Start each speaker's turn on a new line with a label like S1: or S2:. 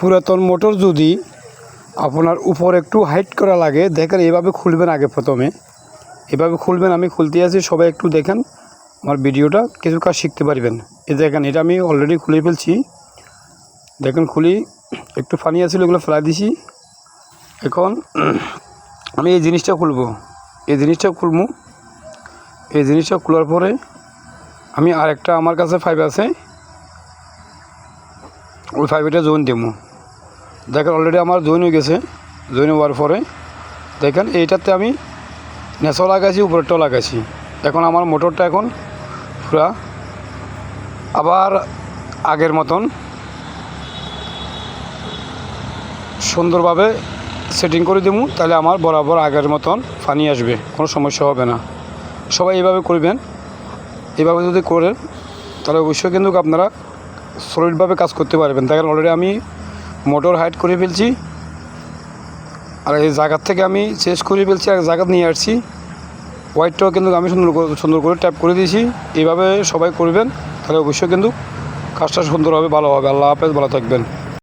S1: পুরাতন মোটর যদি আপনার উপর একটু হাইট করা লাগে, দেখেন এভাবে খুলবেন আগে প্রথমে। এভাবে খুলবেন, আমি খুলতে আছি, সবাই একটু দেখেন, আমার ভিডিওটা কিছু কাজ শিখতে পারবেন। এই দেখেন, এটা আমি অলরেডি খুলে ফেলছি। দেখেন, খুলি, একটু ফানি আছিল এগুলো ফেলাই দিছি। এখন আমি এই জিনিসটা খুলবো। এই জিনিসটা খুলবো। এই জিনিসটা খোলার পরে আমি আরেকটা আমার কাছে ফাইভ আছে। ওই ফাইভটা জয়েন দেবো দেখেন অলরেডি আমার জয়েন হয়ে গেছে। জয়েন হওয়ার পরে, দেখেন এইটাতে আমি নেশাও লাগাইছি, উপরেরটাও লাগাইছি। এখন আমার মোটরটা এখন পুরা আবার আগের মতন সুন্দরভাবে সেটিং করে দেবো তাহলে আমার বরাবর আগের মতন পানি আসবে, কোনো সমস্যা হবে না। সবাই এভাবে করবেন। এভাবে যদি করেন, তাহলে অবশ্যই কিন্তু আপনারা সলিডভাবে কাজ করতে পারবেন। তাই অলরেডি আমি মোটর হাইট করে ফেলছি। আর এই জায়গার থেকে আমি চেস করে ফেলছি, আর জায়গা নিয়ে আসছি। হোয়াইটটাও কিন্তু আমি সুন্দর সুন্দর করে ট্যাপ করে দিয়েছি। এইভাবে সবাই করবেন, তাহলে অবশ্যই কিন্তু কাজটা সুন্দর হবে ভালো হবে। আল্লাহ হাফেজ, ভালো থাকবেন।